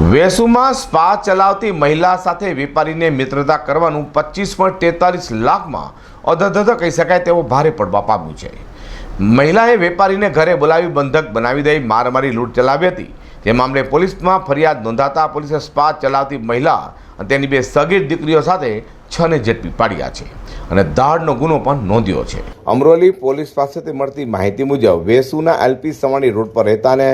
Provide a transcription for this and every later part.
વેસુમાં spa ચલાવતી મહિલા સાથે વેપારીને મિત્રતા કરવાનું પચીસ પોઈન્ટ તેતાલીસ લાખમાં અધધધ કહી શકાય તેવો ભારે પડવા પામ્યું છે. મહિલાએ વેપારીને ઘરે બોલાવી બંધક બનાવી દઈ મારમારી લૂંટ ચલાવી હતી. તે મામલે પોલીસમાં ફરિયાદ નોંધાતા પોલીસે સ્પા ચલાવતી મહિલા અને તેની બે સગીર દીકરીઓ સાથે છને ઝડપી પાડ્યા છે અને દાળનો ગુનો પણ નોંધ્યો છે. અમરોલી પોલીસ પાસેથી મળતી માહિતી મુજબ વેસુના એલપી સવાણી રોડ પર રહેતા અને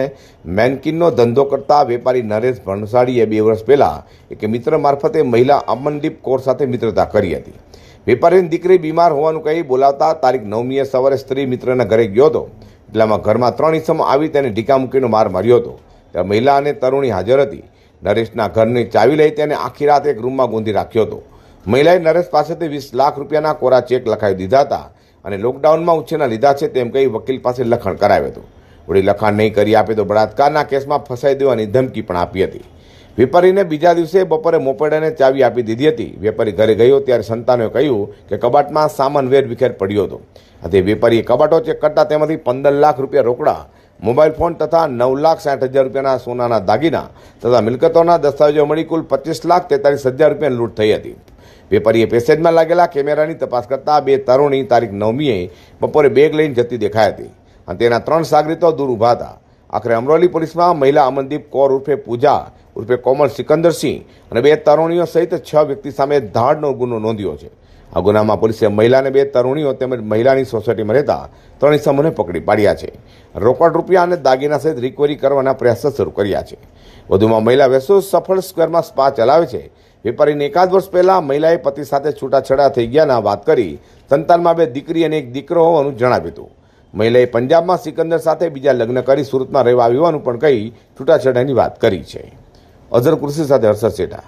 મેનકિનનો ધંધો કરતા વેપારી નરેશ ભણસાળીએ બે વર્ષ પહેલા એક મિત્ર મારફતે મહિલા અમનદીપ કૌર સાથે મિત્રતા કરી હતી. વેપારીની દીકરી બીમાર હોવાનું કહી બોલાવતા તારીખ નવમીએ સવારે સ્ત્રી મિત્રના ઘરે ગયો હતો. એટલામાં ઘરમાં ત્રણ ઇસમો આવી તેને ઢીકા મૂકીનો માર માર્યો હતો. ત્યારે મહિલા અને તરુણી હાજર હતી. નરેશના ઘરની ચાવી લઈ તેને આખી રાત એક રૂમમાં ગૂંધી રાખ્યો હતો. મહિલાએ નરેશ પાસેથી વીસ લાખ રૂપિયાના કોરા ચેક લખાવી દીધા હતા અને લોકડાઉનમાં ઉછેરના લીધા છે તેમ કહી વકીલ પાસે લખાણ કરાવ્યું હતું. વળી લખાણ નહીં કરી આપે તો બળાત્કારના કેસમાં ફસાઈ દેવાની ધમકી પણ આપી હતી. વેપારીને બીજા દિવસે બપોરે મોપેડાને ચાવી આપી દીધી હતી. વેપારી ઘરે ગયો ત્યારે સંતાનોએ કહ્યું કે કબાટમાં સામાન વેર વિખેર પડ્યો હતો. આથી વેપારીએ કબાટો ચેક કરતા તેમાંથી પંદર લાખ રૂપિયા રોકડા મોબાઈલ ફોન તથા નવ લાખ સાઠ હજાર રૂપિયાના સોનાના દાગીના તથા મિલકતોના દસ્તાવેજો મળી કુલ પચીસ લાખ તેતાલીસ હજાર રૂપિયાની લૂંટ થઈ હતી. વેપારીએ પેસેજમાં લાગેલા કેમેરાની તપાસ કરતા બે તરુણી તારીખ નવમીએ બપોરે બેગ લઈને જતી દેખાઈ હતી અને તેના ત્રણ સાગરીતો દૂર ઊભા હતા. આખરે અમરોલી પોલીસમાં મહિલા અમનદીપ કૌર ઉર્ફે પૂજા ઉર્ફે કોમલ સિકંદરસિંહ અને બે તરુણીઓ સહિત છ વ્યક્તિ સામે ધાડનો ગુનો નોંધ્યો છે. આ ગુનામાં પોલીસે મહિલાને બે તરુણીઓ તેમજ મહિલાની સોસાયટીમાં રહેતા ત્રણ ઇસમોને પકડી પાડ્યા છે. રોકડ રૂપિયા અને દાગીના સહિત રિકવરી કરવાના પ્રયાસો શરૂ કર્યા છે. વધુમાં મહિલા વેસો સફળ સ્ક્વેરમાં સ્પા ચલાવે છે. વેપારીને એકાદ વર્ષ પહેલાં મહિલાએ પતિ સાથે છૂટાછેડા થઈ ગયાના વાત કરી સંતાનમાં બે દીકરી અને એક દીકરો હોવાનું જણાવ્યું હતું. મહિલાએ પંજાબમાં સિકંદર સાથે બીજા લગ્ન કરી સુરતમાં રહેવા આવ્યું હોવાનું પણ કહી છૂટાછેડાની વાત કરી છે. અઝર કૃષિ સાથે હર્ષદ શેઠા.